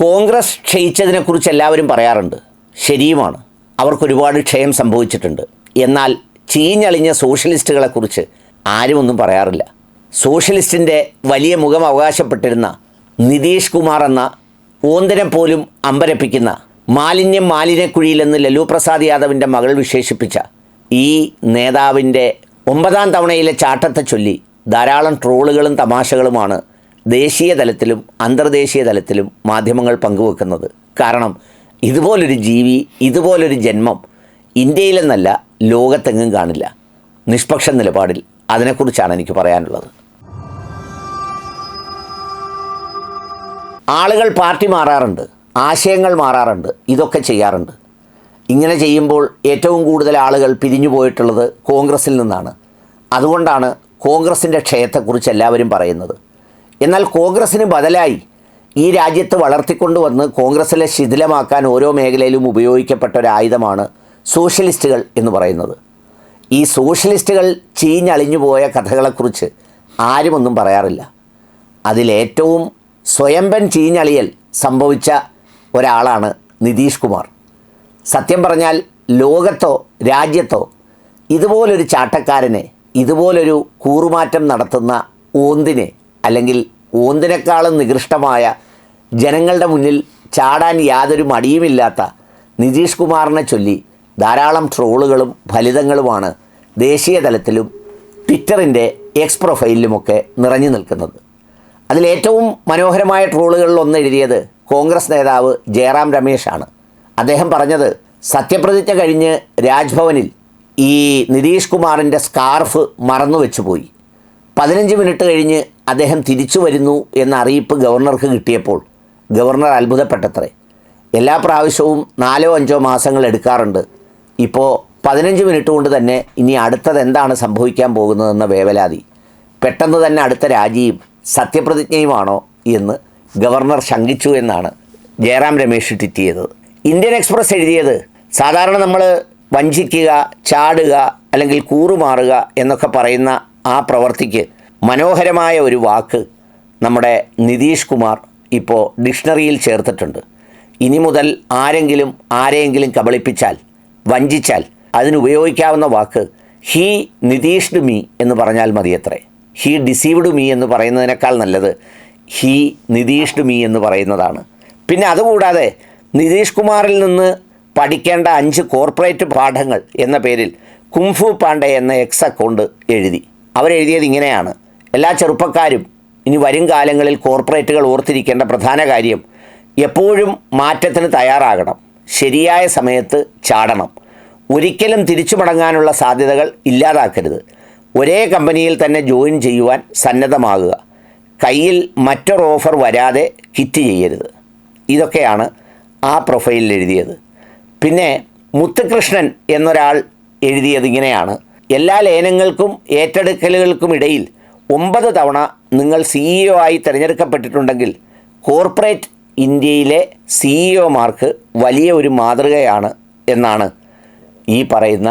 കോൺഗ്രസ് ക്ഷയിച്ചതിനെക്കുറിച്ച് എല്ലാവരും പറയാറുണ്ട്. ശരിയുമാണ്. അവർക്കൊരുപാട് ക്ഷയം സംഭവിച്ചിട്ടുണ്ട്. എന്നാൽ ചീഞ്ഞളിഞ്ഞ സോഷ്യലിസ്റ്റുകളെക്കുറിച്ച് ആരും ഒന്നും പറയാറില്ല. സോഷ്യലിസ്റ്റിന്റെ വലിയ മുഖം അവകാശപ്പെട്ടിരുന്ന നിതീഷ് കുമാർ എന്ന ഓന്തിനെ പോലും അമ്പരപ്പിക്കുന്ന മാലിന്യം മാലിന്യക്കുഴിയിലെന്ന് ലല്ലു പ്രസാദ് യാദവിന്റെ മകൾ വിശേഷിപ്പിച്ച ഈ നേതാവിന്റെ ഒമ്പതാം തവണയിലെ ചാട്ടത്തെ ചൊല്ലി ധാരാളം ട്രോളുകളും തമാശകളുമാണ് ദേശീയ തലത്തിലും അന്തർദേശീയ തലത്തിലും മാധ്യമങ്ങൾ പങ്കുവെക്കുന്നത്. കാരണം ഇതുപോലൊരു ജീവി ഇതുപോലൊരു ജന്മം ഇന്ത്യയിലെന്നല്ല ലോകത്തെങ്ങും കാണില്ല. നിഷ്പക്ഷ നിലപാടിൽ അതിനെക്കുറിച്ചാണ് എനിക്ക് പറയാനുള്ളത്. ആളുകൾ പാർട്ടി മാറാറുണ്ട് ആശയങ്ങൾ മാറാറുണ്ട് ഇതൊക്കെ ചെയ്യാറുണ്ട്. ഇങ്ങനെ ചെയ്യുമ്പോൾ ഏറ്റവും കൂടുതൽ ആളുകൾ പിരിഞ്ഞു പോയിട്ടുള്ളത് കോൺഗ്രസിൽ നിന്നാണ്. അതുകൊണ്ടാണ് കോൺഗ്രസിന്റെ ക്ഷയത്തെക്കുറിച്ച് എല്ലാവരും പറയുന്നത്. എന്നാൽ കോൺഗ്രസ്സിന് ബദലായി. ഈ രാജ്യത്ത് വളർത്തിക്കൊണ്ടുവന്ന് കോൺഗ്രസ്സിലെ ശിഥിലമാക്കാൻ ഓരോ മേഖലയിലും ഉപയോഗിക്കപ്പെട്ട ഒരു ആയുധമാണ് സോഷ്യലിസ്റ്റുകൾ എന്ന് പറയുന്നത്. ഈ സോഷ്യലിസ്റ്റുകൾ ചീഞ്ഞളിഞ്ഞു പോയ കഥകളെക്കുറിച്ച് ആരുമൊന്നും പറയാറില്ല. അതിലേറ്റവും സ്വയംബൻ ചീഞ്ഞളിയൽ സംഭവിച്ച ഒരാളാണ് നിതീഷ് കുമാർ. സത്യം പറഞ്ഞാൽ ലോകത്തോ രാജ്യത്തോ ഇതുപോലൊരു ചാട്ടക്കാരനെ ഇതുപോലൊരു കൂറുമാറ്റം നടത്തുന്ന ഓന്തിനെ അല്ലെങ്കിൽ ഊന്തിനേക്കാളും നികൃഷ്ടമായ ജനങ്ങളുടെ മുന്നിൽ ചാടാൻ യാതൊരു മടിയുമില്ലാത്ത നിതീഷ് കുമാറിനെ ചൊല്ലി ധാരാളം ട്രോളുകളും ഫലിതങ്ങളുമാണ് ദേശീയ തലത്തിലും ട്വിറ്ററിന്റെ എക്സ് പ്രൊഫൈലിലുമൊക്കെ നിറഞ്ഞു നിൽക്കുന്നത്. അതിലേറ്റവും മനോഹരമായ ട്രോളുകളിൽ ഒന്ന് എഴുതിയത് കോൺഗ്രസ് നേതാവ് ജയറാം രമേശാണ് അദ്ദേഹം പറഞ്ഞത് സത്യപ്രതിജ്ഞ കഴിഞ്ഞ് രാജ്ഭവനിൽ ഈ നിതീഷ് കുമാറിന്റെ സ്കാർഫ് മറന്നു വെച്ചു പോയി പതിനഞ്ച് മിനിറ്റ് കഴിഞ്ഞ് അദ്ദേഹം തിരിച്ചു വരുന്നു എന്ന അറിയിപ്പ് ഗവർണർക്ക് കിട്ടിയപ്പോൾ ഗവർണർ അത്ഭുതപ്പെട്ടത്രേ. എല്ലാ പ്രാവശ്യവും നാലോ അഞ്ചോ മാസങ്ങൾ എടുക്കാറുണ്ട്. ഇപ്പോൾ പതിനഞ്ച് മിനിറ്റ് കൊണ്ട് തന്നെ ഇനി അടുത്തത് എന്താണ് സംഭവിക്കാൻ പോകുന്നതെന്ന വേവലാതി. പെട്ടെന്ന് തന്നെ അടുത്ത രാജിയും സത്യപ്രതിജ്ഞയുമാണോ എന്ന് ഗവർണർ ശങ്കിച്ചു എന്നാണ് ജയറാം രമേശ് ട്വിറ്റ് ചെയ്തത്. ഇന്ത്യൻ എക്സ്പ്രസ് എഴുതിയത് സാധാരണ നമ്മൾ വഞ്ചിക്കുക ചാടുക അല്ലെങ്കിൽ കൂറുമാറുക എന്നൊക്കെ പറയുന്ന ആ പ്രവർത്തിക്ക് മനോഹരമായ ഒരു വാക്ക് നമ്മുടെ നിതീഷ് കുമാർ ഇപ്പോൾ ഡിക്ഷണറിയിൽ ചേർത്തിട്ടുണ്ട്. ഇനി മുതൽ ആരെങ്കിലും ആരെയെങ്കിലും കബളിപ്പിച്ചാൽ വഞ്ചിച്ചാൽ അതിനുപയോഗിക്കാവുന്ന വാക്ക് ഹീ നിതീഷ്ഡ് മീ എന്ന് പറഞ്ഞാൽ മതിയത്രേ. ഹീ ഡിസീവ്ഡ് മീ എന്ന് പറയുന്നതിനേക്കാൾ നല്ലത് ഹീ നിതീഷ്ഡ് മീ എന്ന് പറയുന്നതാണ്. പിന്നെ അതുകൂടാതെ നിതീഷ് കുമാറിൽ നിന്ന് പഠിക്കേണ്ട അഞ്ച് കോർപ്പറേറ്റ് പാഠങ്ങൾ എന്ന പേരിൽ കുംഫു പാണ്ഡെ എന്ന എക്സ് അക്കൗണ്ട് എഴുതി. അവരെഴുതിയത് ഇങ്ങനെയാണ്. എല്ലാ ചെറുപ്പക്കാരും ഇനി വരും കാലങ്ങളിൽ കോർപ്പറേറ്റുകൾ ഓർത്തിരിക്കേണ്ട പ്രധാന കാര്യം എപ്പോഴും മാറ്റത്തിന് തയ്യാറാകണം. ശരിയായ സമയത്ത് ചാടണം. ഒരിക്കലും തിരിച്ചു മടങ്ങാനുള്ള സാധ്യതകൾ ഇല്ലാതാക്കരുത്. ഒരേ കമ്പനിയിൽ തന്നെ ജോയിൻ ചെയ്യുവാൻ സന്നദ്ധമാകുക. കയ്യിൽ മറ്റൊരു ഓഫർ വരാതെ കിറ്റ് ചെയ്യരുത്. ഇതൊക്കെയാണ് ആ പ്രൊഫൈലിൽ എഴുതിയത്. പിന്നെ മുത്തുകൃഷ്ണൻ എന്നൊരാൾ എഴുതിയത് ഇങ്ങനെയാണ് എല്ലാ ലേനങ്ങൾക്കും ഏറ്റെടുക്കലുകൾക്കും ഇടയിൽ ഒമ്പത് തവണ നിങ്ങൾ സിഇഒ ആയി തിരഞ്ഞെടുക്കപ്പെട്ടിട്ടുണ്ടെങ്കിൽ കോർപ്പറേറ്റ് ഇന്ത്യയിലെ സിഇഒമാർക്ക് വലിയ ഒരു മാതൃകയാണ് എന്നാണ് ഈ പറയുന്ന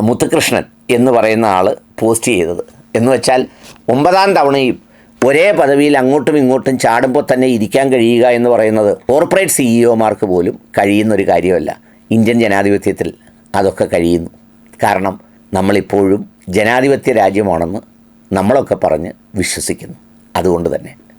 മുത്തുകൃഷ്ണൻ എന്ന് പറയുന്ന ആൾ പോസ്റ്റ് ചെയ്തത്. എന്ന് വെച്ചാൽ ഒമ്പതാം തവണയും ഒരേ പദവിയിൽ അങ്ങോട്ടും ഇങ്ങോട്ടും ചാടുമ്പോൾ തന്നെ ഇരിക്കാൻ കഴിയുക എന്ന് പറയുന്നത് കോർപ്പറേറ്റ് സിഇഒമാർക്ക് പോലും കഴിയുന്നൊരു കാര്യമല്ല. ഇന്ത്യൻ ജനാധിപത്യത്തിൽ അതൊക്കെ കഴിയുന്നു. കാരണം നമ്മളിപ്പോഴും ജനാധിപത്യ രാജ്യമാണെന്ന് നമ്മളൊക്കെ പറഞ്ഞ് വിശ്വസിക്കുന്നു. അതുകൊണ്ട് തന്നെ.